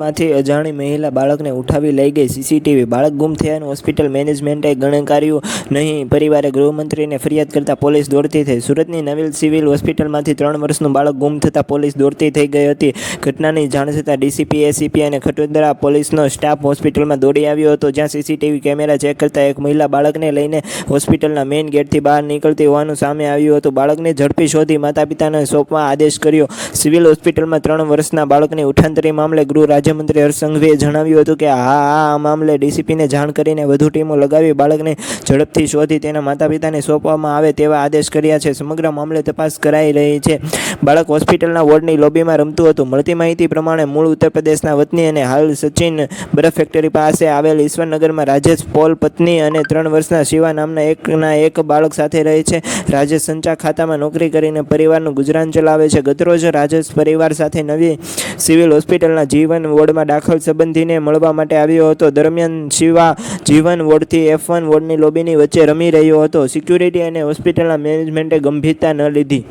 માંથી અજાણી મહિલા બાળકને ઉઠાવી લઈ ગઈ. સીસીટીવી બાળક ગુમ થયાનું હોસ્પિટલ મેનેજમેન્ટે ગણકાર્યું નહીં. પરિવારે ગૃહમંત્રીને ફરિયાદ કરતા પોલીસ દોડતી થઈ. સુરતની નવીલ સિવિલ હોસ્પિટલમાંથી ત્રણ વર્ષનું બાળક ગુમ થતાં પોલીસ દોડતી થઈ ગઈ હતી. ઘટનાની જાણ થતાં ડીસીપી એસીપી અને ખટોદરા પોલીસનો સ્ટાફ હોસ્પિટલમાં દોડી આવ્યો હતો, જ્યાં સીસીટીવી કેમેરા ચેક કરતા એક મહિલા બાળકને લઈને હોસ્પિટલના મેઇન ગેટથી બહાર નીકળતી હોવાનું સામે આવ્યું હતું. બાળકને ઝડપી શોધી માતા પિતાને સોંપવા આદેશ કર્યો. સિવિલ હોસ્પિટલમાં ત્રણ વર્ષના બાળકની ઉઠાંતરી મામલે ગૃહ રાજ્યમંત્રી હર્ષ જણાવ્યું હતું કે હા આ મામલે ડીસીપીને જાણ કરીને વધુ ટીમો લગાવી બાળકને ઝડપથી શોધી તેના માતા પિતાને સોંપવામાં આવે તેવા આદેશ કર્યા છે. સમગ્ર મામલે તપાસ કરાઈ રહી છે. બાળક હોસ્પિટલના વોર્ડની લોબીમાં રમતું હતું. મળતી માહિતી પ્રમાણે મૂળ ઉત્તર પ્રદેશના વતની અને હાલ સચિન બરફ ફેક્ટરી પાસે આવેલ ઈશ્વરનગરમાં રાજેશ પોલ પત્ની અને ત્રણ વર્ષના શિવા નામના એકના એક બાળક સાથે રહે છે. રાજેશ સંચા ખાતામાં નોકરી કરીને પરિવારનું ગુજરાન ચલાવે છે. ગતરોજ રાજેશ પરિવાર સાથે નવી સિવિલ હોસ્પિટલના જીવન વોર્ડમાં દાખલ સંબંધીને મળવા માટે આવ્યો હતો. દરમિયાન શિવા જીવન વોર્ડથી એફ વન વોર્ડની લોબીની વચ્ચે રમી રહ્યો હતો. સિક્યુરિટી અને હોસ્પિટલના મેનેજમેન્ટે ગંભીરતા ન લીધી.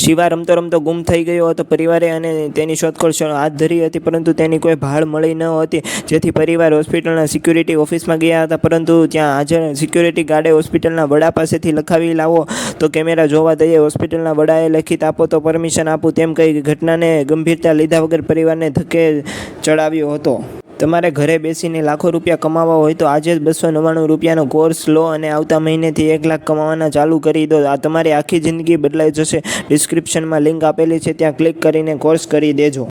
શિવા રમતો રમતો ગુમ થઈ ગયો હતો પરિવારે અને તેની શોધખોળ હાથ ધરી હતી, પરંતુ તેની કોઈ ભાળ મળી ન હતી. જેથી પરિવાર હોસ્પિટલના સિક્યુરિટી ઓફિસમાં ગયા હતા, પરંતુ ત્યાં હાજર સિક્યુરિટી ગાર્ડે હોસ્પિટલના વડા પાસેથી લખાવી, લાવો, તો કેમેરા જોવા દઈએ, હોસ્પિટલના વડાએ લખિત આપો તો પરમિશન આપું. તેમ કહી ઘટનાને ગંભીરતા લીધા વગર પરિવારને ધકે ચડાવ્યો હતો. તમારે ઘરે બેસીને લાખો રૂપિયા કમાવા હોય તો આજે જ બસો નવ્વાણું રૂપિયાનો કોર્સ લો અને આવતા મહિનેથી એક લાખ કમાવાના ચાલુ કરી દો. આ તમારી આખી જિંદગી બદલાઈ જશે. ડિસ્ક્રિપ્શનમાં લિંક આપેલી છે, ત્યાં ક્લિક કરીને કોર્સ કરી દેજો.